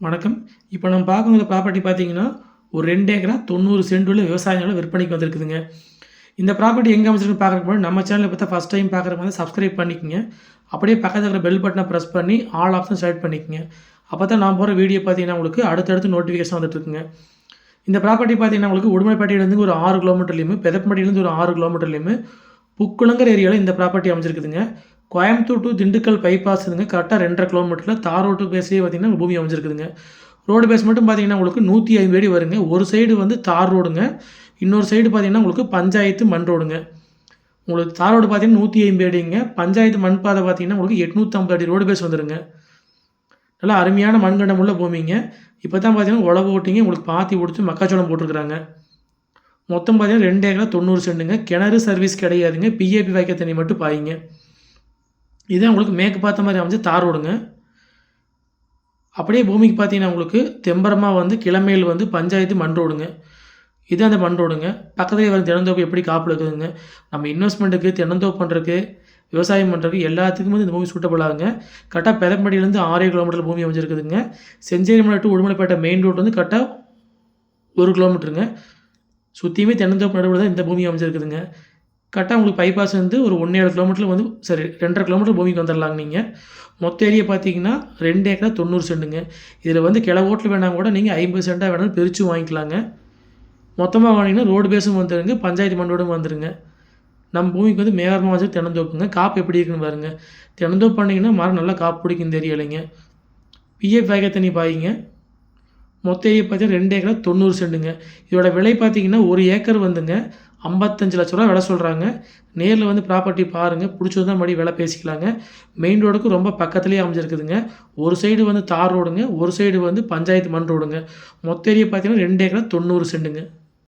வணக்கம். இப்போ நம்ம பார்க்குற ப்ராப்பர்ட்டி பார்த்தீங்கன்னா ஒரு ரெண்டு ஏக்கரா தொண்ணூறு சென்ட் உள்ள விவசாய விற்பனைக்கு வந்திருக்குதுங்க. இந்த ப்ராப்பர்ட்டி எங்கே அமைச்சிருக்கு பார்க்குறப்போ நம்ம சேனலில் பார்த்தா ஃபஸ்ட் டைம் பார்க்குறவங்க வந்து சப்ஸ்கிரைப் பண்ணிக்கங்க. அப்படியே பக்கத்தில் இருக்கிற பெல் பட்டனை ப்ரெஸ் பண்ணி ஆல் ஆப்ஷன் செலக்ட் பண்ணிக்கங்க. அப்போ தான் நான் போகிற வீடியோ பார்த்தீங்கன்னா உங்களுக்கு அடுத்தடுத்து நோட்டிஃபிகேஷன் வந்துட்டுருக்குங்க. இந்த ப்ராப்பர்ட்டி பார்த்தீங்கன்னா உங்களுக்கு உடுமலைப்பேட்டையிலேருந்து ஒரு ஆறு கிலோமீட்டர்லையுமே பெதப்பட்டியிலேருந்து ஒரு ஆறு கிலோமீட்டர்லையுமே புக்குளங்கர் ஏரியாவில் இந்த ப்ராப்பர்ட்டி அமைஞ்சிருக்குதுங்க. கோயம்புத்தூர் டு திண்டுக்கல் பைபாஸ் இதுங்க. கரெக்டாக ரெண்டரை கிலோமீட்டரில் தார் ரோட்டு பேஸ்லேயே பார்த்தீங்கன்னா பூமி அமைஞ்சிருக்குதுங்க. ரோடு பேஸ் மட்டும் பார்த்தீங்கன்னா உங்களுக்கு நூற்றி ஐம்பது அடி வருங்க. ஒரு சைடு வந்து தார் ரோடுங்க இன்னொரு சைடு பார்த்தீங்கன்னா உங்களுக்கு பஞ்சாயத்து மண் ரோடுங்க உங்களுக்கு தார் ரோடு பார்த்தீங்கன்னா நூற்றி ஐம்பது அடிங்க. பஞ்சாயத்து மண் பாதை பார்த்தீங்கன்னா உங்களுக்கு எட்நூற்றம்பது அடி ரோடு பேஸ் வந்துடுங்க நல்லா அருமையான மண்கண்டம் உள்ள பூமிங்க. இப்போ தான் பார்த்தீங்கன்னா உழவு ஓட்டிங்க. உங்களுக்கு பாத்தி பிடிச்சி மக்காச்சோளம் போட்டிருக்கிறாங்க. மொத்தம் பார்த்தீங்கன்னா ரெண்டு ஏக்கரா தொண்ணூறு சென்டுங்க. கிணறு சர்வீஸ் கிடையாதுங்க. பிஏபி வாய்க்க தண்ணி மட்டும் பாயிங்க. இதே உங்களுக்கு மேற்கு பார்த்த மாதிரி அமைஞ்சு தார் ரோடுங்க அப்படியே பூமிக்கு பார்த்தீங்கன்னா உங்களுக்கு தெம்பரமாக வந்து கிழமையில் வந்து பஞ்சாயத்து மண் ரோடுங்க இது அந்த மண் ரோடுங்க பக்கத்துலேயே வந்து தினந்தோப்பு எப்படி காப்பில் இருக்குதுங்க. நம்ம இன்வெஸ்ட்மெண்ட்டுக்கு தினந்தோப்பு பண்ணுறதுக்கு விவசாயம் பண்ணுறதுக்கு எல்லாத்துக்கும் வந்து இந்த பூமி சூட்டபிள் ஆகுங்க. கரெக்டாக பெரம்படியிலேருந்து ஆறே கிலோமீட்டர் பூமி அமைஞ்சிருக்குதுங்க. Senjerimalai to Udumalaipettai main road வந்து கரெக்டாக ஒரு கிலோமீட்டருங்க. சுற்றியுமே தென்னந்தோப்பு நடுவில் தான் இந்த பூமி அமைஞ்சிருக்குதுங்க. கரெக்டாக உங்களுக்கு பைபாஸ் வந்து ஒரு ஒன்றேழு கிலோமீட்டரில் வந்து சரி ரெண்டரை கிலோமீட்டர் பூமிக்கு வந்துடலாங்க நீங்கள் மொத்த ஏரியா பார்த்தீங்கன்னா ரெண்டு ஏக்கரா தொண்ணூறு சென்ட்டுங்க இதில் வந்து கிளை ஓட்டில் வேணாம் கூட நீங்கள் ஐம்பது சென்ட்டாக வேணாலும் பிரித்து வாங்கிக்கலாங்க. மொத்தமாக வாங்கினீங்கன்னா ரோடு பேஸும் வந்துடுங்க பஞ்சாயத்து மண்டோடும் வந்துடுங்க நம்ம பூமிக்கு வந்து மேகரமாக வச்சு தினந்தோப்புங்க காப்பு எப்படி இருக்குன்னு பாருங்கள் தினந்தோப்பு பண்ணிங்கன்னா மரம் நல்லா காப்பு பிடிக்கும் தெரியலைங்க. பிஎஃப் வேக தண்ணி பாய்ங்க. மொத்த ஏரியா பார்த்தீங்கன்னா ரெண்டு ஏக்கரா தொண்ணூறு சென்ட்டுங்க இதோட விலை பார்த்தீங்கன்னா ஒரு ஏக்கர் வந்துங்க. ஐம்பத்தஞ்சு லட்ச ரூபா விலை சொல்கிறாங்க நேரில் வந்து ப்ராப்பர்ட்டி பாருங்கள் பிடிச்சது தான் மறுபடி விலை பேசிக்கலாங்க. மெயின் ரோடுக்கு ரொம்ப பக்கத்துலேயே அமைஞ்சிருக்குதுங்க. ஒரு சைடு வந்து தார் ரோடுங்க ஒரு சைடு வந்து பஞ்சாயத்து மண் ரோடுங்க மொத்த ஏரியா பார்த்தீங்கன்னா ரெண்டு ஏக்கரா தொண்ணூறு செண்டுங்க.